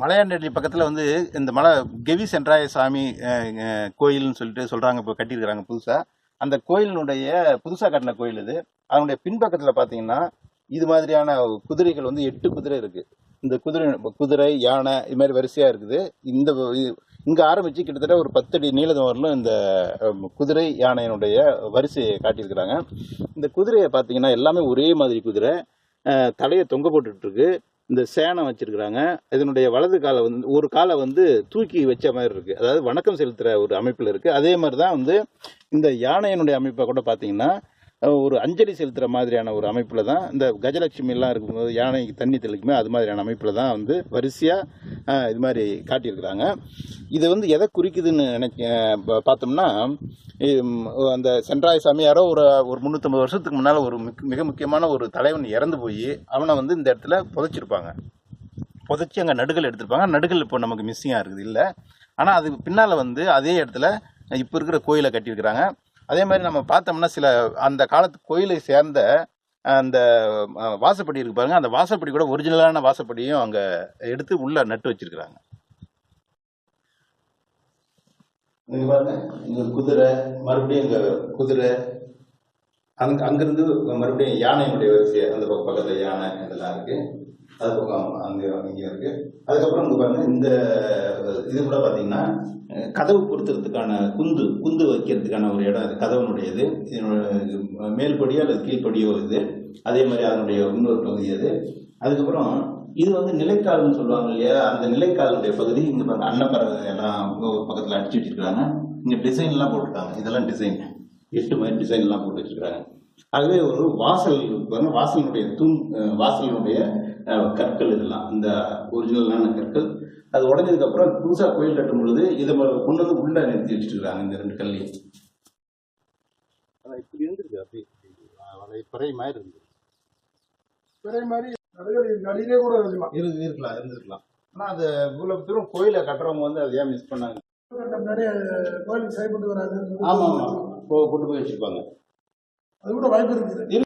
மலையாண்டடி பக்கத்தில் வந்து இந்த மலை கெவி சென்றாய சாமி கோயில்னு சொல்லிட்டு சொல்கிறாங்க இப்போ கட்டியிருக்கிறாங்க புதுசாக அந்த கோயிலினுடைய புதுசாக கட்டின கோயில் இது. அதனுடைய பின்பக்கத்தில் பார்த்தீங்கன்னா இது மாதிரியான குதிரைகள் வந்து எட்டு குதிரை இருக்குது இந்த குதிரை குதிரை யானை இது மாதிரி வரிசையாக இருக்குது. இந்த இங்கே ஆரம்பித்து கிட்டத்தட்ட ஒரு பத்தடி நீளம் வரலும் இந்த குதிரை யானையினுடைய வரிசையை காட்டியிருக்கிறாங்க. இந்த குதிரையை பார்த்தீங்கன்னா எல்லாமே ஒரே மாதிரி குதிரை. தலையை தொங்க போட்டுட்ருக்கு. இந்த சேனம் வச்சுருக்குறாங்க. இதனுடைய வலது காலை வந்து ஒரு காலை வந்து தூக்கி வச்ச மாதிரி இருக்குது அதாவது வணக்கம் செலுத்துகிற ஒரு அமைப்பில் இருக்குது அதே மாதிரி தான் வந்து இந்த யானையினுடைய அமைப்பை கூட பார்த்தீங்கன்னா ஒரு அஞ்சலி செலுத்துகிற மாதிரியான ஒரு அமைப்பில் தான் இந்த கஜலட்சுமிலாம் இருக்கும்போது யானைக்கு தண்ணி தெளிக்குமே அது மாதிரியான அமைப்பில் தான் வந்து வரிசையாக இது மாதிரி காட்டியிருக்கிறாங்க. இது வந்து எதை குறிக்குதுன்னு நினைக்க பார்த்தோம்னா அந்த சென்றாய சாமியாரோ ஒரு ஒரு முந்நூற்றம்பது வருஷத்துக்கு முன்னால் ஒரு மிக முக்கியமான ஒரு தலைவன் இறந்து போய் அவனை வந்து இந்த இடத்துல புதைச்சிருப்பாங்க. புதைச்சி அங்கே நடுகள் எடுத்திருப்பாங்க. நடுகள் இப்போ நமக்கு மிஸ்ஸிங்காக இருக்குது இல்லை. ஆனால் அதுக்கு பின்னால் வந்து அதே இடத்துல இப்போ இருக்கிற கோயிலை கட்டியிருக்கிறாங்க. அதே மாதிரி நம்ம பார்த்தோம்னா சில அந்த காலத்து கோயிலை சேர்ந்த அந்த வாசப்படி இருக்கு பாருங்க. அந்த வாசப்படி கூட ஒரிஜினலான வாசப்படியும் அங்கே எடுத்து உள்ள நட்டு வச்சிருக்கிறாங்க. இங்க குதிரை மறுபடியும் இங்க குதிரை. அங்க அங்கிருந்து மறுபடியும் யானையினுடைய வரிசை அந்த பக்கத்துல யானை இதெல்லாம் இருக்கு. அது போகாம அங்கே இங்கே இருக்கு. அதுக்கப்புறம் இங்கே பாருங்க இந்த இது கூட பார்த்தீங்கன்னா கதவு பொருத்துறதுக்கான குந்து குந்து வைக்கிறதுக்கான ஒரு இடம் இது கதவனுடையது. இதனோட மேல்படியோ அல்லது கீழ்படியோ இது. அதே மாதிரி அதனுடைய இன்னொரு பகுதி அது. அதுக்கப்புறம் இது வந்து நிலைக்கால்னு சொல்லுவாங்க இல்லையா? அந்த நிலைக்காலுடைய பகுதி இங்க பாருங்க அன்னப்பறவை எல்லாம் பக்கத்தில் அடிச்சு வச்சிருக்காங்க இங்கே டிசைன் எல்லாம் போட்டிருக்காங்க. இதெல்லாம் டிசைன் எட்டு மாதிரி டிசைன் எல்லாம் போட்டு வச்சிருக்காங்க அதுவே ஒரு வாசல் பாருங்க வாசலினுடைய தூண் வாசலினுடைய கற்கள் இதெல்லாம் இந்த ஒரிஜினலான கற்கள். அது உடஞ்சதுக்கு அப்புறம் புதுசா கோயில் கட்டும் பொழுது இதை கொண்டு வந்து உள்ள நிறுத்தி வச்சிருக்காங்க இந்த ரெண்டு கல்லையும். இப்படி இருந்திருக்கு அப்படியே வலை பறை மாதிரி இருந்தது பிறை மாதிரி நடுவிலே கூட இருக்கலாம் இருந்து இருக்கலாம் இருந்திருக்கலாம். ஆனா அது இவ்வளவு தூரம் கோயிலை கட்டுறவங்க வந்து அதை ஏன் மிஸ் பண்ணாங்க முன்னாடியே கோயிலுக்கு செயல்பட்டு வராது ஆமா ஆமா கொ- கொண்டு போய் வச்சிருப்பாங்க அது கூட வாய்ப்பு இருக்குது.